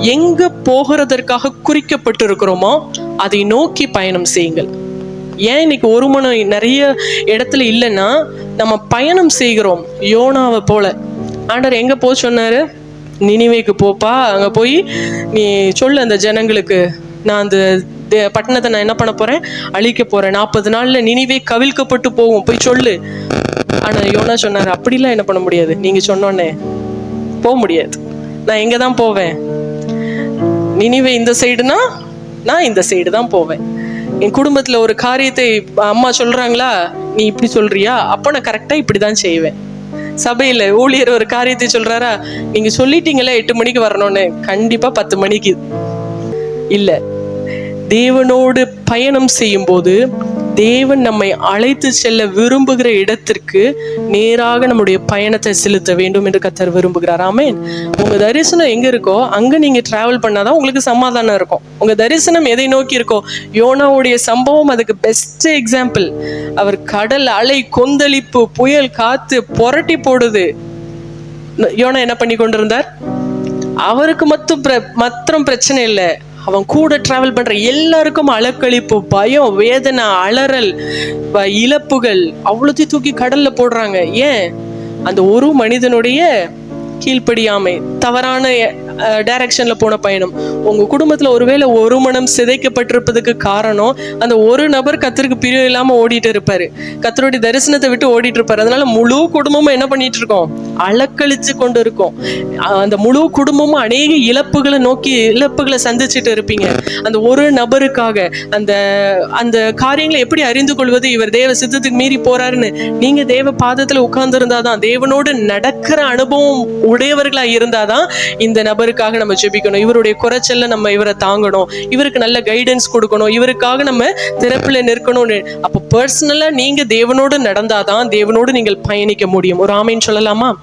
எங்க போகிறதற்காக குறிக்கப்பட்டிருக்கிறோமோ அதை நோக்கி பயணம் செய்யுங்கள். ஏன் இன்னைக்கு ஒரு மனம் நிறைய இடத்துல இல்லைன்னா நம்ம பயணம் செய்கிறோம் யோனாவை போல. ஆண்டர் எங்க போக சொன்னாரு? நினிவேக்கு போப்பா அங்க போய் நீ சொல்லு அந்த ஜனங்களுக்கு. நான் அந்த தே- பட்டணத்தை நான் என்ன பண்ண போறேன்? அழிக்க போறேன். நாற்பது நாள்ல நினிவே கவிழ்க்கப்பட்டு போகும். போய் சொல்லு. ஆனா யோனா சொன்னாரு அப்படிலாம் என்ன பண்ண முடியாது. நீங்க சொன்னோன்னே போக முடியாது. நான் எங்கே தான் போவேன்? நினிவே இந்த சைடுனா நான் இந்த சைடு தான் போவேன். என் குடும்பத்தில் ஒரு காரியத்தை அம்மா சொல்கிறாங்களா நீ இப்படி சொல்றியா? அப்போ நான் கரெக்டாக இப்படி தான் செய்வேன். சபையில ஊழியர் ஒரு காரியத்தை சொல்றாரா நீங்க சொல்லிட்டீங்களே எட்டு மணிக்கு வரணும்னு. கண்டிப்பா பத்து மணிக்கு. இல்ல. தேவனோடு பயணம் செய்யும்போது தேவன் நம்மை அழைத்து செல்ல விரும்புகிற இடத்திற்கு நேராக நம்முடைய பயணத்தை செலுத்த வேண்டும் என்று கத்தர் விரும்புகிறார். ஆமென். உங்க தரிசனம் எங்க இருக்கோ அங்க நீங்க டிராவல் பண்ணாதான் உங்களுக்கு சமாதானம் இருக்கும். உங்க தரிசனம் எதை நோக்கி இருக்கோ யோனாவுடைய சம்பவம் அதுக்கு பெஸ்ட் எக்ஸாம்பிள் அவர் கடல் அலை கொந்தளிப்பு புயல் காத்து புரட்டி போடுது. யோனா என்ன பண்ணி கொண்டிருந்தார்? அவருக்கு மட்டும் மாத்திரம் பிரச்சனை இல்லை. அவன் கூட டிராவல் பண்ற எல்லாருக்கும் அலக்களிப்பு பயம் வேதனை அலறல் வ- இழப்புகள் அவ்வளோத்தையும் தூக்கி கடல்ல போடுறாங்க. ஏன்? அந்த ஒரு மனிதனுடைய கீழ்ப்படியாமை தவறான டைரக்ஷனில் போன பயணம். உங்கள் குடும்பத்தில் ஒருவேளை ஒரு மனம் சிதைக்கப்பட்டிருப்பதுக்கு காரணம் அந்த ஒரு நபர் கத்தருக்கு பிரிவு இல்லாமல் ஓடிட்டு இருப்பார். கத்தருடைய தரிசனத்தை விட்டு ஓடிட்டு இருப்பார். அதனால முழு குடும்பமும் என்ன பண்ணிட்டு இருக்கோம்? அலக்களிச்சு கொண்டு இருக்கோம். அந்த முழு குடும்பமும் அநேக இழப்புகளை நோக்கி இழப்புகளை சந்திச்சுட்டு இருப்பீங்க. அந்த ஒரு நபருக்காக அந்த அந்த காரியங்களை எப்படி அறிந்து கொள்வது? இவர் தேவ சித்தத்துக்கு மீறி போறாருன்னு நீங்க தேவ பாதத்துல உட்கார்ந்து இருந்தாதான் தேவனோடு நடக்கிற அனுபவம் உடையவர்களா இருந்தாதான் இந்த நபர் இவருக்காக நம்ம ஜெபிக்கணும். இவருடைய குறைச்சல்ல நம்ம இவரை தாங்கணும். இவருக்கு நல்ல கைடன்ஸ் கொடுக்கணும். இவருக்காக நம்ம திறப்புல நிற்கணும்னு. அப்போ பர்சனலாக நீங்க தேவனோடு நடந்தாதான் தேவனோடு நீங்கள் பயணிக்க முடியும். ஒரு ஆமைன்னு சொல்லலாமா?